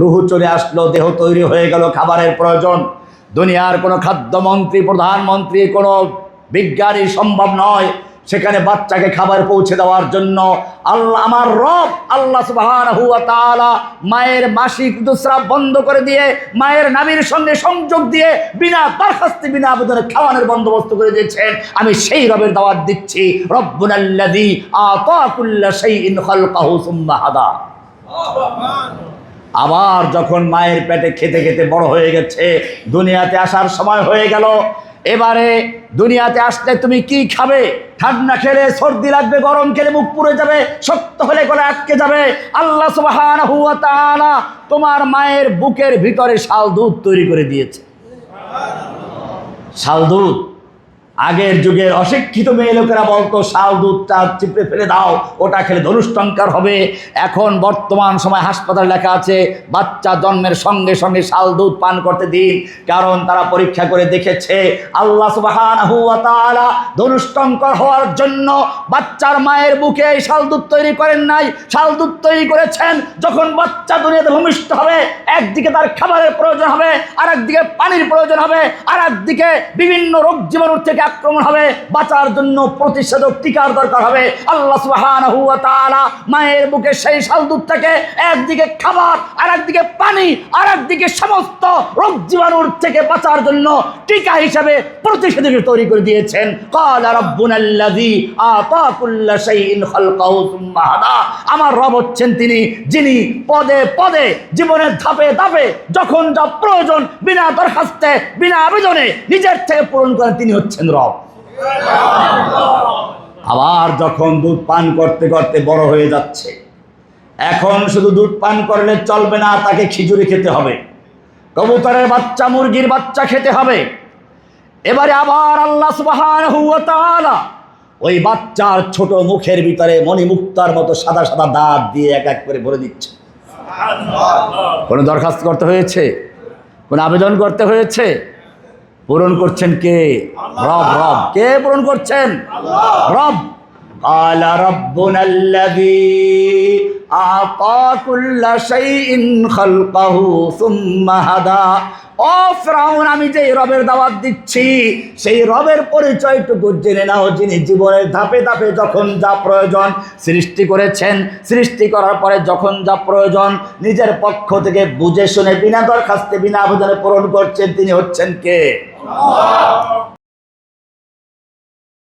রুহু চলে আসলো, দেহ তৈরি হয়ে গেল, খাবারের প্রয়োজন। দুনিয়ার কোনো খাদ্যমন্ত্রী, প্রধানমন্ত্রী, কোনো বিজ্ঞানী সম্ভব নয় সেখানে বাচ্চাকে খাবার পৌঁছে দেওয়ার জন্য। আল্লাহ আমার রব, আল্লাহ সুবহানাহু ওয়া তাআলা মায়ের মাসিক ঋতুস্রাব বন্ধ করে দিয়ে, মায়ের নাবির সঙ্গে সংযোগ দিয়ে বিনা দরখাস্তে, বিনা আবেদনে খাওয়ানোর বন্দোবস্ত করে দিয়েছেন। আমি সেই রবের দাওয়াত দিচ্ছি। রব্বুনাল্লাযী আতা কুল্লা শাইইন খালকাহু সুম্মা হাদা। আবার যখন মায়ের পেটে খেতে খেতে বড় হয়ে গেছে, দুনিয়াতে আসার সময় হয়ে গেল। এবারে দুনিয়াতে আসলে তুমি কি খাবে? ঠান্ডা খেলে সর্দি লাগবে, গরম খেলে মুখ পুড়ে যাবে, শক্ত হলে গলে আটকে যাবে। আল্লাহ তাআলা তোমার মায়ের বুকের ভিতরে শাল দুধ তৈরি করে দিয়েছে। শাল দুধ? আগের যুগের অশিক্ষিত মেয়ে লোকেরা বলতো, শাল দুধটা চিপড়ে ফেলে দাও, ওটা খেলে ধনুষ্টঙ্কার হবে। এখন বর্তমান সময় হাসপাতালে লেখা আছে, বাচ্চা জন্মের সঙ্গে সঙ্গে শাল, দুধ পান করতে দিন। কারণ তারা পরীক্ষা করে দেখেছে, আল্লাহ তাআলা ধনুষ্টঙ্কর হওয়ার জন্য বাচ্চার মায়ের বুকে এই শাল, দুধ তৈরি করেন নাই। শাল, দুধ তৈরি করেছেন যখন বাচ্চা দুনিয়াতে ভূমিষ্ঠ হবে, একদিকে তার খাবারের প্রয়োজন হবে আর একদিকে পানির প্রয়োজন হবে আর একদিকে বিভিন্ন রোগ জীবাণুর থেকে আক্রমণ হবে, বাঁচার জন্য প্রতিষেধক টিকার দরকার হবে। আল্লাহ তাআলা মায়ের বুকে সেই শাল দুধ থেকে একদিকে খাবার আর একদিকে পানি আর একদিকে সমস্ত রোগ জীবাণুর থেকে বাঁচার জন্য টিকা হিসাবে প্রতিষেধক তৈরি করে দিয়েছেন। আমার রব হচ্ছেন তিনি, যিনি পদে পদে, জীবনের ধাপে ধাপে, যখন যা প্রয়োজন, বিনা দরখাস্তে, বিনা আবেদনে নিজের থেকে পূরণ করেন, তিনি হচ্ছেন রব আবার যখন দুধ পান করতে করতে বড় হয়ে যাচ্ছে, এখন শুধু দুধ পান করলে চলবে না, তাকে খিচুড়ি খেতে হবে, কবুতরের বাচ্চা, মুরগির বাচ্চা খেতে হবে। এবারে আবার আল্লাহ তাআলা ওই বাচ্চার ছোট মুখের ভিতরে মণিমুক্তার মতো সাদা সাদা দাঁত দিয়ে এক এক করে ভরে দিচ্ছে। কোনো দরখাস্ত করতে হয়েছে? কোনো আবেদন করতে হয়েছে? পূরণ করছেন কে? রব রব। কে পূরণ করছেন? রব। আমি যেই রবের দাওয়াত দিচ্ছি, সেই রবের পরিচয়টুকু জেনে নাও, যিনি জীবনের ধাপে ধাপে যখন যা প্রয়োজন সৃষ্টি করেছেন, সৃষ্টি করার পরে যখন যা প্রয়োজন নিজের পক্ষ থেকে বুঝে শুনে, বিনা দরখাস্তে, বিনা আবেদনে পূরণ করছেন, তিনি হচ্ছেন কে? 好